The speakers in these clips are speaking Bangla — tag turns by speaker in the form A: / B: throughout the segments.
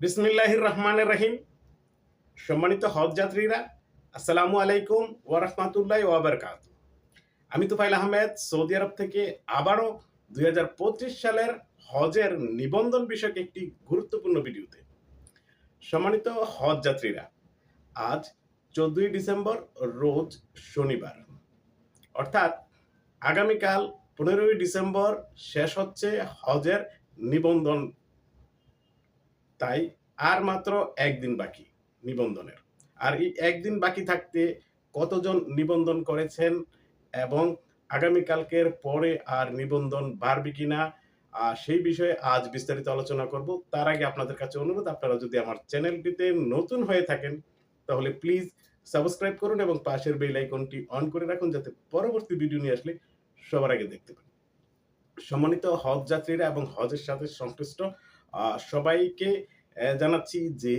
A: বিসমিল্লাহির রহমানের রহিম সম্মানিত হজ যাত্রীরা আসসালামু আলাইকুম ওয়া রাহমাতুল্লাহি ওয়া বারাকাতু আমি তুফাইল আহমেদ, সৌদি আরব থেকে আবারও দুই সালের হজের নিবন্ধন বিষয়ক একটি গুরুত্বপূর্ণ ভিডিওতে। সম্মানিত হজ যাত্রীরা আজ চোদ্দই ডিসেম্বর, রোজ শনিবার। অর্থাৎ আগামীকাল পনেরোই ডিসেম্বর শেষ হচ্ছে হজের নিবন্ধন তাই আর মাত্র একদিন বাকি নিবন্ধনের। আর এই একদিন বাকি থাকতে কতজন নিবন্ধন করেছেন এবং আগামীকালকের পরে আর নিবন্ধন বাড়বে কিনা সেই বিষয়ে আজ বিস্তারিত আলোচনা করব। তার আগে আপনাদের কাছে অনুরোধ, আপনারা যদি আমার চ্যানেলটিতে নতুন হয়ে থাকেন, তাহলে প্লিজ সাবস্ক্রাইব করুন এবং পাশের বেল আইকনটি অন করে রাখুন যাতে পরবর্তী ভিডিও নিয়ে আসলে সবার আগে দেখতে পান। সম্মানিত হজ যাত্রীরা এবং হজের সাথে সংশ্লিষ্ট সবাইকে জানাচ্ছি যে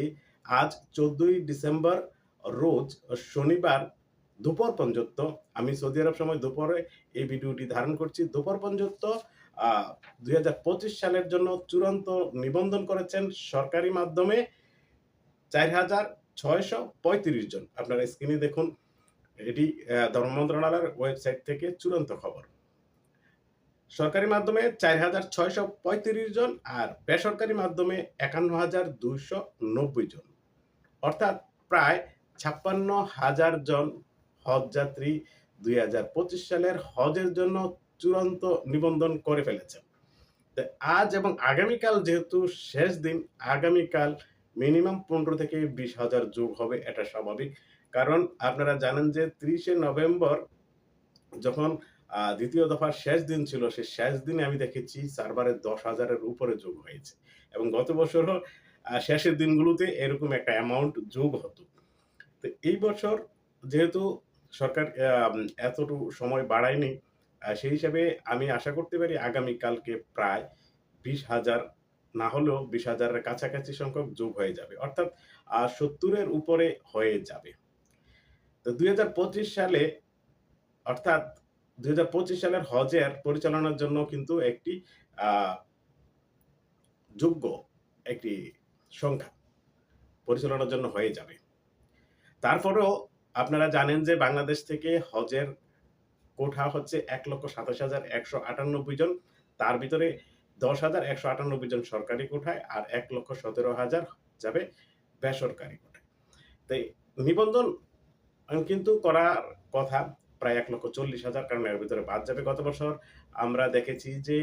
A: আজ চোদ্দই ডিসেম্বর রোজ শনিবার দুপুর পর্যন্ত, আমি সৌদি আরব সময় দুপুরে এই ভিডিওটি ধারণ করছি, দুপুর পর্যন্ত দুই হাজার পঁচিশ সালের জন্য চূড়ান্ত নিবন্ধন করেছেন সরকারি মাধ্যমে চার হাজার ছয়শো পঁয়ত্রিশ জন। আপনারা স্ক্রিনে দেখুন, এটি ধর্ম মন্ত্রণালয়ের ওয়েবসাইট থেকে চূড়ান্ত খবর। সরকারি মাধ্যমে চার হাজার ছয়শো পঁয়ত্রিশ জন আর বেসরকারি মাধ্যমে একান্ন হাজার দুইশো নব্বই জন। অর্থাৎ প্রায় ছাপ্পান্ন হাজার জন হজযাত্রী দুই হাজার পঁচিশ সালের হজের জন্য চূড়ান্ত নিবন্ধন করে ফেলেছেন। আজ এবং আগামীকাল যেহেতু শেষ দিন, আগামীকাল মিনিমাম পনেরো থেকে বিশ হাজার যোগ হবে, এটা স্বাভাবিক। কারণ আপনারা জানেন যে ত্রিশে নভেম্বর যখন দ্বিতীয় দফার শেষ দিন ছিল, সেই শেষ দিনে আমি দেখেছি সার্ভারে দশ হাজারের উপরে যোগ হয়েছে। এবং গত বছরও শেষের দিনগুলোতে এরকম একটা অ্যামাউন্ট যোগ হতো। তো এই বছর যেহেতু সরকার এতটুকু সময় বাড়ায়নি সেই হিসাবে আমি আশা করতে পারি আগামীকালকে প্রায় বিশ হাজার না হলেও বিশ হাজারের কাছাকাছি সংখ্যক যোগ হয়ে যাবে। অর্থাৎ সত্তরের উপরে হয়ে যাবে। তো দুই হাজার পঁচিশ সালে অর্থাৎ দুই সালের হজের পরিচালনার জন্য কিন্তু একটি যোগ্য একটি সংখ্যা পরিচালনার জন্য হয়ে যাবে। তারপরেও আপনারা জানেন যে বাংলাদেশ থেকে হজের কোঠা হচ্ছে এক লক্ষ সাতাশ হাজার একশো আটানব্বই জন। তার ভিতরে দশ হাজার একশো আটানব্বই জন সরকারি কোঠায় আর এক লক্ষ সতেরো হাজার যাবে বেসরকারি কোঠায়। তাই নিবন্ধন কিন্তু করার কথা প্রায় এক লক্ষ চল্লিশ হাজার, কারণ এর ভিতরে বাদ যাবে গত বছর। আমরা দেখেছি যে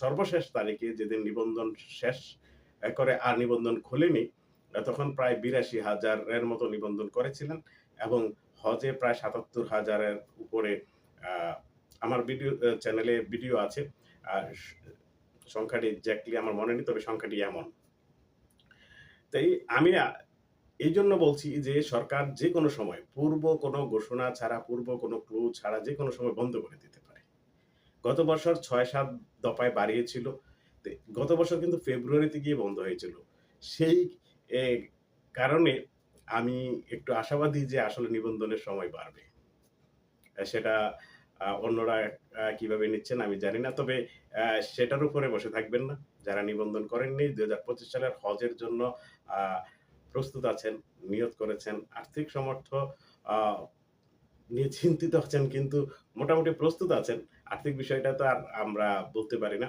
A: সর্বশেষ তারিখে যেদিন নিবন্ধন শেষ করে আর নিবন্ধন খোলেনি তখন প্রায় বিরাশি হাজারের মতো নিবন্ধন করেছিলেন এবং হজে প্রায় সাতাত্তর হাজারের উপরে আমার ভিডিও চ্যানেলে ভিডিও আছে। আর সংখ্যাটি এক্স্যাক্টলি আমার মনে নেই, তবে সংখ্যাটি এমন। তাই আমি এই জন্য বলছি যে সরকার যে কোনো সময় পূর্ব কোনো ঘোষণা ছাড়া, পূর্ব কোনো ক্লু ছাড়া যে কোনো সময় বন্ধ করে দিতে পারে। গত বছর ছয় সাত দফায় বাড়িয়েছিল গত বছর কিন্তু ফেব্রুয়ারিতে গিয়ে বন্ধ হয়েছিল। সেই কারণে আমি একটু আশাবাদী যে আসলে নিবন্ধনের সময় বাড়বে। সেটা অন্যরা কীভাবে নিচ্ছেন আমি জানি না, তবে সেটার উপরে বসে থাকবেন না। যারা নিবন্ধন করেননি দু হাজার পঁচিশ সালের হজের জন্য প্রস্তুত আছেন নিয়ত করেছেন, আর্থিক সমর্থ নিয়ে চিন্তিত আছেন, কিন্তু মোটামুটি প্রস্তুত আছেন। আর্থিক বিষয়টা তো আর আমরা বলতে পারি না।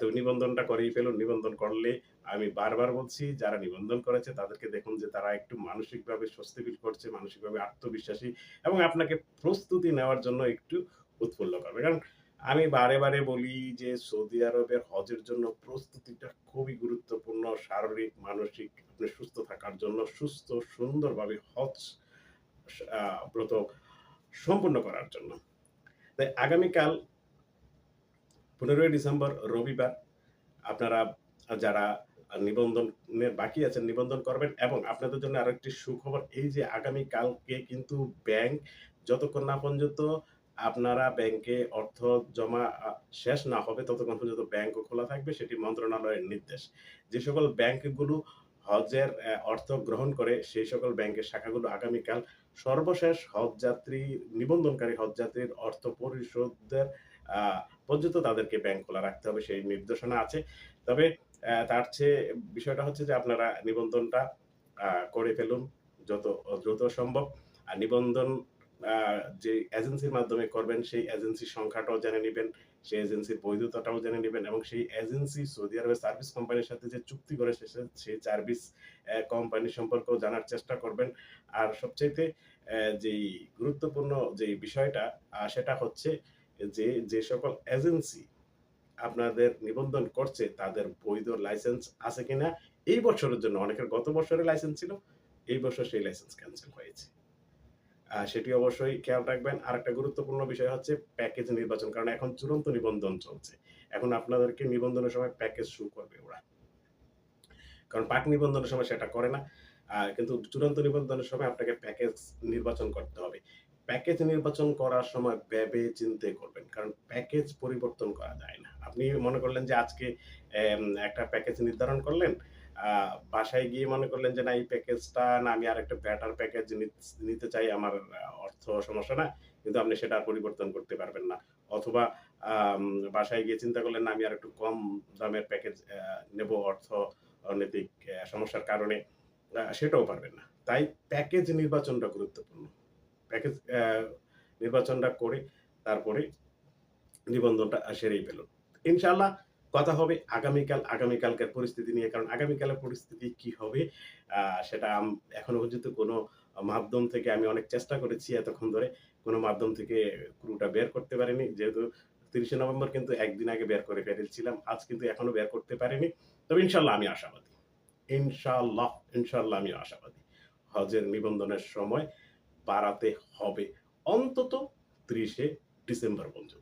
A: তো নিবন্ধনটা করেই ফেলুন, নিবন্ধন করলে আমি বারবার বলছি, যারা নিবন্ধন করেছে তাদেরকে দেখুন যে তারা একটু মানসিকভাবে স্বস্তি ফিল করছে, মানসিকভাবে আত্মবিশ্বাসী এবং আপনাকে প্রস্তুতি নেওয়ার জন্য একটু উৎফুল্ল করবে। কারণ আমি বারে বারে বলি যে সৌদি আরবের হজের জন্য প্রস্তুতিটা খুবই গুরুত্বপূর্ণ, শারীরিক, মানসিক, আপনি সুস্থ থাকার জন্য সুস্থ, সুন্দরভাবে হজ ব্রত সম্পূর্ণ করার জন্য। তাই আগামীকাল পনেরোই ডিসেম্বর রবিবার আপনারা যারা নিবন্ধনের, বাকি আছেন, নিবন্ধন করবেন এবং আপনাদের জন্য আরও একটি সুখবর, এই যে আগামীকালকে কিন্তু ব্যাংক যতক্ষণ না পর্যন্ত আপনারা ব্যাংকে অর্থ জমা শেষ না হবে ততক্ষণ পর্যন্ত ব্যাংক খোলা থাকবে, সেটি মন্ত্রণালয়ের নির্দেশ। যে সকল ব্যাংকগুলো হজের অর্থ গ্রহণ করে, সেই সকল ব্যাংকের শাখাগুলো আগামীকাল সর্বশেষ হজযাত্রী, নিবন্ধনকারী হজযাত্রীর অর্থ পরিশোধের পর্যন্ত তাদেরকে ব্যাংক খোলা রাখতে হবে, সেই নির্দেশনা আছে। তবে তার চেয়ে বিষয়টা হচ্ছে যে আপনারা নিবন্ধনটা করে ফেলুন যত, দ্রুত সম্ভব। আর নিবন্ধন যে এজেন্সির মাধ্যমে করবেন, সেই এজেন্সির সংখ্যাটাও জেনে নেবেন, সেই এজেন্সির বৈধতাটাও জেনে নেবেন এবং সেই এজেন্সি সৌদি আরবের সার্ভিস কোম্পানির সাথে যে চুক্তি করে, সে- সেই সার্ভিস কোম্পানি সম্পর্কেও জানার চেষ্টা করবেন। আর সবচাইতে যেই গুরুত্বপূর্ণ যে বিষয়টা সেটা হচ্ছে যে যে সকল এজেন্সি আপনাদের নিবন্ধন করছে, তাদের বৈধ লাইসেন্স আছে কিনা, এই বছরের জন্য, অনেকের গত বছরের লাইসেন্স ছিল, এই বছর সেই লাইসেন্স ক্যান্সেল হয়েছে। সেটি অবশ্যই খেয়াল রাখবেন। আর একটা গুরুত্বপূর্ণ বিষয় হচ্ছে প্যাকেজ নির্বাচন, কারণ এখন চূড়ান্ত নিবন্ধন চলছে। এখন আপনাদেরকে নিবন্ধনের সময় প্যাকেজ শুরু করবে ওরা। কারণ পাক নিবন্ধনের সময় সেটা করে না। কিন্তু চূড়ান্ত নিবন্ধনের সময় আপনাকে প্যাকেজ নির্বাচন করতে হবে। প্যাকেজ নির্বাচন করার সময় ভেবে চিন্তে করবেন, কারণ প্যাকেজ পরিবর্তন করা যায় না। আপনি মনে করলেন যে আজকে একটা প্যাকেজ নির্ধারণ করলেন বাসায় গিয়ে মনে করলেন যে, না, এই প্যাকেজটা না, আমি আর একটা ব্যাটার প্যাকেজ নিতে চাই, আমার অর্থ সমস্যা না, কিন্তু আপনি সেটা আর পরিবর্তন করতে পারবেন না। অথবা বাসায় গিয়ে চিন্তা করলেন, না, আমি আর একটু কম দামের প্যাকেজ নেব অর্থ অনৈতিক সমস্যার কারণে। সেটাও পারবেন না। তাই প্যাকেজ নির্বাচনটা গুরুত্বপূর্ণ। প্যাকেজ নির্বাচনটা করে তারপরে নিবন্ধনটা সেরেই পেল। ইনশাল্লাহ কথা হবে আগামীকাল, আগামীকালকার পরিস্থিতি নিয়ে। কারণ আগামীকালের পরিস্থিতি কি হবে সেটা এখনও পর্যন্ত কোনো মাধ্যম থেকে আমি অনেক চেষ্টা করেছি এতক্ষণ ধরে। কোনো মাধ্যম থেকে ক্রুটা বের করতে পারিনি। যেহেতু তিরিশে নভেম্বর কিন্তু একদিন আগে বের করে ফেলেছিলাম। আজ কিন্তু এখনও বের করতে পারিনি। তবে ইনশাল্লাহ আমি আশাবাদী। ইনশাল্লাহ ইনশাল্লাহ আমি আশাবাদী। হজের নিবন্ধনের সময় বাড়াতে হবে অন্তত ত্রিশে ডিসেম্বর পর্যন্ত।